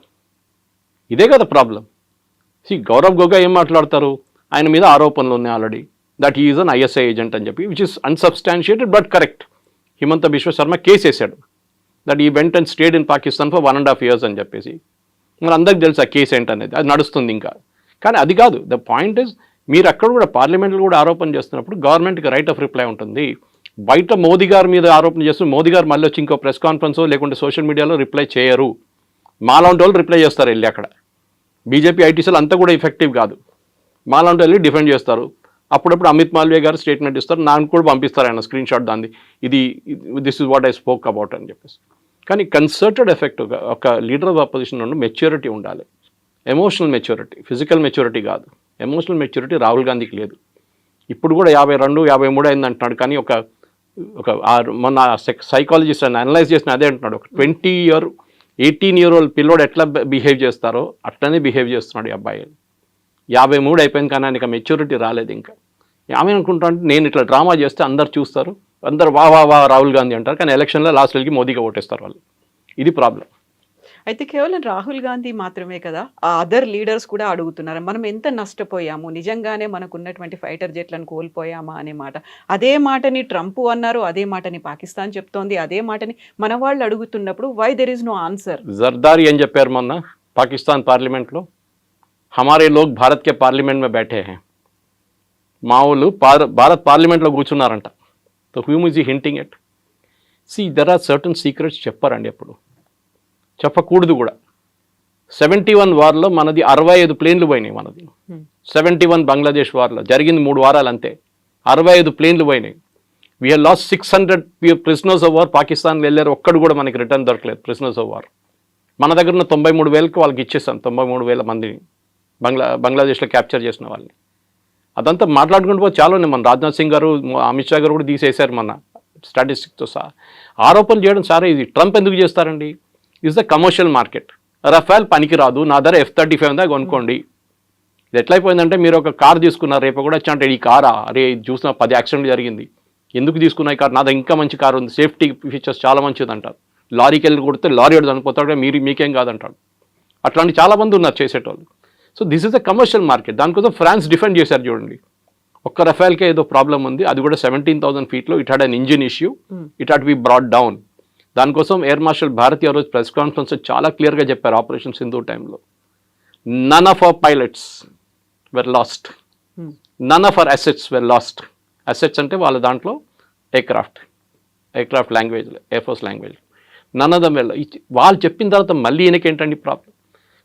ఇదే కదా ప్రాబ్లం. సి గౌరవ్ గొగోయ్ ఏం మాట్లాడతారు? ఆయన మీద ఆరోపణలు ఉన్నాయి already. That is an ISI agent అని చెప్పి which is unsubstantiated but correct Himanta Biswa Sarma case వేసాడు that he went and stayed in Pakistan for one and half years అని చెప్పేసి. మరి అందరికి తెలుసు ఆ కేసు ఏంటనేది. అది నడుస్తుంది ఇంకా. కానీ అది కాదు. ద పాయింట్ ఇస్ మీరు అక్కడ కూడా పార్లమెంట్లో కూడా ఆరోపణ చేస్తున్నప్పుడు గవర్నమెంట్కి రైట్ ఆఫ్ రిప్లై ఉంటుంది. బయట మోదీ గారి మీద ఆరోపణ చేస్తూ మోదీ గారు మళ్ళీ వచ్చి ఇంకో ప్రెస్ కాన్ఫరెన్స్ లేకుంటే సోషల్ మీడియాలో రిప్లై చేయరు. మాలాంటి వాళ్ళు రిప్లై చేస్తారు వెళ్ళి అక్కడ. బీజేపీ ఐటీసీలు అంతా కూడా ఎఫెక్టివ్ కాదు. మాలాంటి వెళ్ళి డిఫెండ్ చేస్తారు. అప్పుడప్పుడు అమిత్ మాల్వే గారు స్టేట్మెంట్ ఇస్తారు. నాకు కూడా పంపిస్తారు ఆయన స్క్రీన్ షాట్ దాన్ని. ఇది this is what I spoke about అని చెప్పేసి. కానీ కన్సర్టెడ్ ఎఫెక్ట్ ఒక లీడర్ ఆఫ్ అపోజిషన్ నుండి మెచ్యూరిటీ ఉండాలి. ఎమోషనల్ మెచ్యూరిటీ ఫిజికల్ మెచ్యూరిటీ కాదు. ఎమోషనల్ మెచ్యూరిటీ రాహుల్ గాంధీకి లేదు. ఇప్పుడు కూడా యాభై రెండు యాభై మూడు అయింది అంటున్నాడు కానీ ఒక ఒక ఆ- మొన్న సైకాలజిస్ట్ అని అనలైజ్ చేసిన అదే అంటున్నాడు. ఒక twenty year eighteen year old పిల్లోడు ఎట్లా బిహేవ్ చేస్తారో అట్లనే బిహేవ్ చేస్తున్నాడు ఈ అబ్బాయి. యాభై మూడు అయిపోయింది కానీ ఆయనకి మెచ్యూరిటీ రాలేదు ఇంకా. ఆమె అనుకుంటా అంటే నేను ఇట్లా డ్రామా చేస్తే అందరు చూస్తారు. అందరు వా వా వా రాహుల్ గాంధీ అంటారు. కానీ ఎలక్షన్లో లాస్ట్ వెళ్ళి మోదీగా ఓటేస్తారు వాళ్ళు. ఇది ప్రాబ్లం. అయితే కేవలం రాహుల్ గాంధీ మాత్రమే కదా ఆ అదర్ లీడర్స్ కూడా అడుగుతున్నారు. మనం ఎంత నష్టపోయాము? నిజంగానే మనకు ఉన్నటువంటి ఫైటర్ జెట్లను కోల్పోయామా అనే మాట. అదే మాటని ట్రంప్ అన్నారు అదే మాటని పాకిస్తాన్ చెప్తోంది అదే మాటని మన వాళ్ళు అడుగుతున్నప్పుడు why there is no answer Zardari ఏం చెప్పారు మొన్న? పాకిస్తాన్ పార్లమెంట్లో? హమారే లోక్ భారత్ కే పార్లమెంట్ మే బైఠే హే మా వాళ్ళు పార్ భారత్ పార్లమెంట్లో కూర్చున్నారంట. So Hume is he hinting at see there are certain secrets చెప్పారండి ఎప్పుడు. చెప్పకూడదు కూడా. సెవెంటీ వన్ వార్లో మనది అరవై ఐదు ప్లేన్లు పోయినాయి మనది. సెవెంటీ వన్ బంగ్లాదేశ్ వార్లో జరిగింది మూడు వారాలు అంతే అరవై ఐదు ప్లేన్లు పోయినాయి. We're lost six hundred prisoners of war పాకిస్తాన్కి వెళ్ళారు. ఒక్కడు కూడా మనకి రిటర్న్ దొరకలేదు ప్రిజనర్స్ ఆఫ్ వార్ మన దగ్గర ఉన్న తొంభై మూడు వేలకు వాళ్ళకి ఇచ్చేసాం. తొంభై మూడు వేల మందిని. బంగ్లా బంగ్లాదేశ్లో క్యాప్చర్ చేసిన వాళ్ళని. అదంతా మాట్లాడుకుంటూ పోతే చాలా ఉన్నాయి. మన రాజ్నాథ్ సింగ్ గారు అమిత్ షా గారు కూడా తీసేశారు మన స్టాటిస్టిక్స్తో సహా. ఆరోపణ చేయడం సరే ఇది ట్రంప్ ఎందుకు చేస్తారండి? Is the commercial market Rafale పనికిరాదు. నా ధర ఎఫ్ థర్టీ ఫైవ్ ఉందా? కొనుక్కోండి. ఇది ఎట్లయిపోయిందంటే మీరు ఒక కార్ తీసుకున్నారు. రేపు కూడా వచ్చి అంటే ఈ కారా? అరే చూసిన పది యాక్సిడెంట్ జరిగింది. ఎందుకు తీసుకున్నా ఈ కార్? నా దగ్గర ఇంకా మంచి కార్ ఉంది. సేఫ్టీ ఫీచర్స్ చాలా మంచిది అంటారు లారీకి వెళ్ళి కొడితే లారీ వాడు చనిపోతాడు మీరు మీకేం కాదంటాడు. అట్లాంటి చాలా మంది ఉన్నారు చేసేటోళ్ళు. So this is the commercial market దానికోసం ఫ్రాన్స్ డిఫెండ్ చేశారు చూడండి. ఒక్క రఫాల్కే ఏదో ప్రాబ్లం ఉంది. అది కూడా seventeen thousand ఫీట్లో it had an engine issue it had be brought down దానికోసం ఎయిర్ మార్షల్ భారతి ఆ రోజు ప్రెస్ కాన్ఫరెన్స్ చాలా క్లియర్గా చెప్పారు ఆపరేషన్ సింధు టైంలో. None of our pilots were lost none of our assets were lost assets అంటే వాళ్ళ దాంట్లో aircraft aircraft language air force language none of them వెళ్ళ వాళ్ళు చెప్పిన తర్వాత మళ్ళీ ఈయనకి ఏంటండి ప్రాబ్లం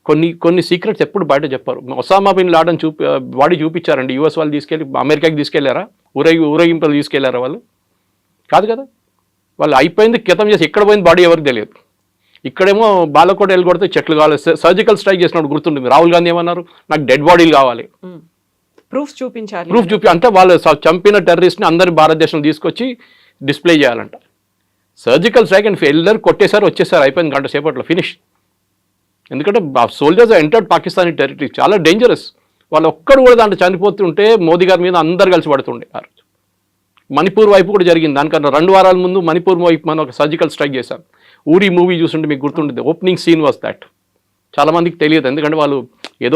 కొన్ని కొన్ని సీక్రెట్స్ ఎప్పుడు బయట చెప్పారు. ఒసామా బిన్ లాడన్ చూపి బాడీ చూపించారండి. యూఎస్ వాళ్ళు తీసుకెళ్ళి అమెరికాకి తీసుకెళ్ళారా ఊరేగి ఊరేగింపులు తీసుకెళ్ళారా వాళ్ళు? కాదు కదా? వాళ్ళు అయిపోయింది క్రితం చేసి ఎక్కడ పోయింది బాడీ ఎవరికి తెలియదు. ఇక్కడేమో బాలకోట వెళ్ళి కొడితే చెట్లు కావాలి సర్జికల్ స్ట్రైక్ చేసినప్పుడు గుర్తుంటుంది. రాహుల్ గాంధీ ఏమన్నారు? నాకు డెడ్ బాడీలు కావాలి. ప్రూఫ్ చూపించాలి. ప్రూఫ్ చూపి అంటే వాళ్ళు చంపిన టెర్రరిస్ట్ని అందరి భారతదేశంలో తీసుకొచ్చి డిస్ప్లే చేయాలంట. సర్జికల్ స్ట్రైక్ అండ్ ఎల్లరు కొట్టేశారు వచ్చేసారు అయిపోయింది గంట సేపట్లో ఫినిష్ ఎందుకంటే సోల్జర్స్ ఎంటర్డ్ పాకిస్తానీ టెరిటరీ చాలా డేంజరస్ వాళ్ళు ఒక్కడు కూడా దాంట్లో చనిపోతుంటే మోదీ గారి మీద అందరు కలిసి పడుతుండే మణిపూర్ వైపు కూడా జరిగింది. దానికన్నా రెండు వారాల ముందు మణిపూర్ వైపు మనం ఒక సర్జికల్ స్ట్రైక్ చేశాం. ఊరి మూవీ చూస్తుంటే మీకు గుర్తుంటుంది ఓపెనింగ్ సీన్ వాస్ దాట్ చాలా మందికి తెలియదు. ఎందుకంటే వాళ్ళు ఏదో